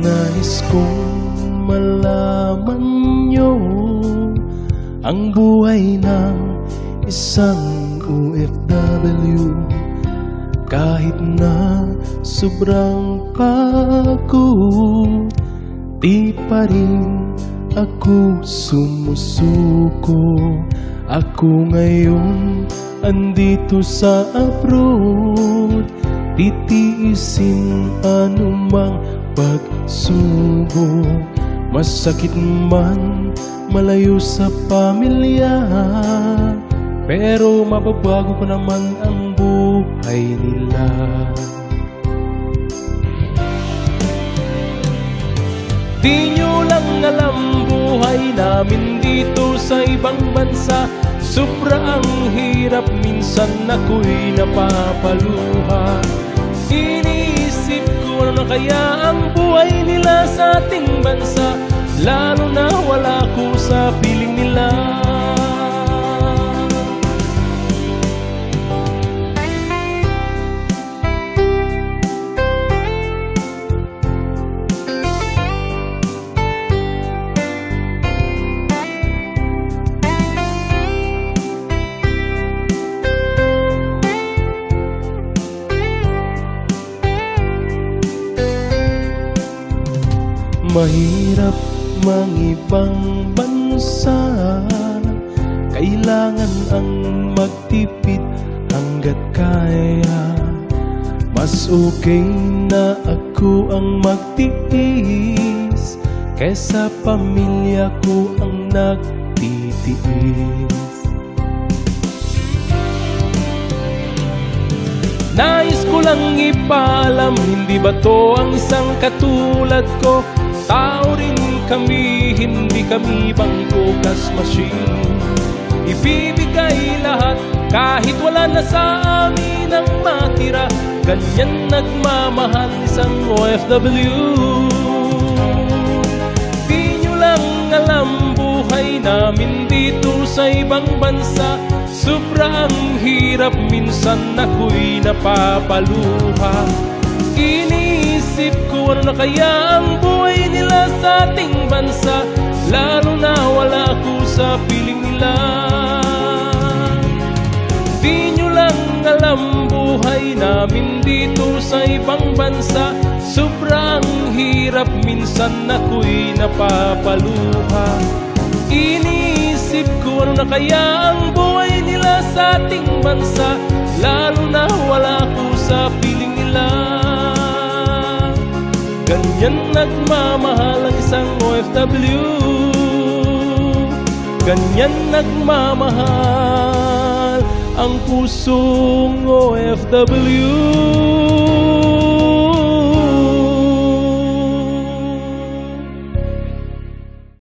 Nais kong malaman nyo Ang buhay ng isang OFW Kahit na sobrang pagod Di pa rin ako sumusuko. Ako ngayon andito sa abroad. Titiisin anumang pagsubok Masakit man malayo sa pamilya. Pero mababago ko naman ang buhay nila. Di namin dito sa ibang bansa. Sobra ang hirap, minsan ako'y napapaluha. Iniisip ko ano na kaya ang buhay nila sa Mahirap mang ibang bansa. Kailangan ang magtipid hanggat kaya. Mas okay na ako ang magtiis Kesa pamilya ko ang nagtitiis. Nais ko lang ipaalam Hindi ba to ang isang katulad ko Tao rin kami, hindi kami bangko cash machine. Ibibigay lahat kahit wala na sa amin ang matira. Ganyan nagmamahal isang OFW Di nyo lang alam buhay namin dito sa ibang bansa. Sobra ang hirap, minsan ako'y napapaluha. Iniisip ko ano na kaya ang buhay nila sa ating bansa Lalo na wala ako sa piling nila. Di nyo lang alam buhay namin dito sa ibang bansa. Sobrang hirap, minsan ako'y napapaluha. Iniisip ko ano na kaya ang buhay nila sa ating bansa Lalo na wala ako sa Ganyan nagmamahal ang isang OFW Ganyan nagmamahal ang pusong OFW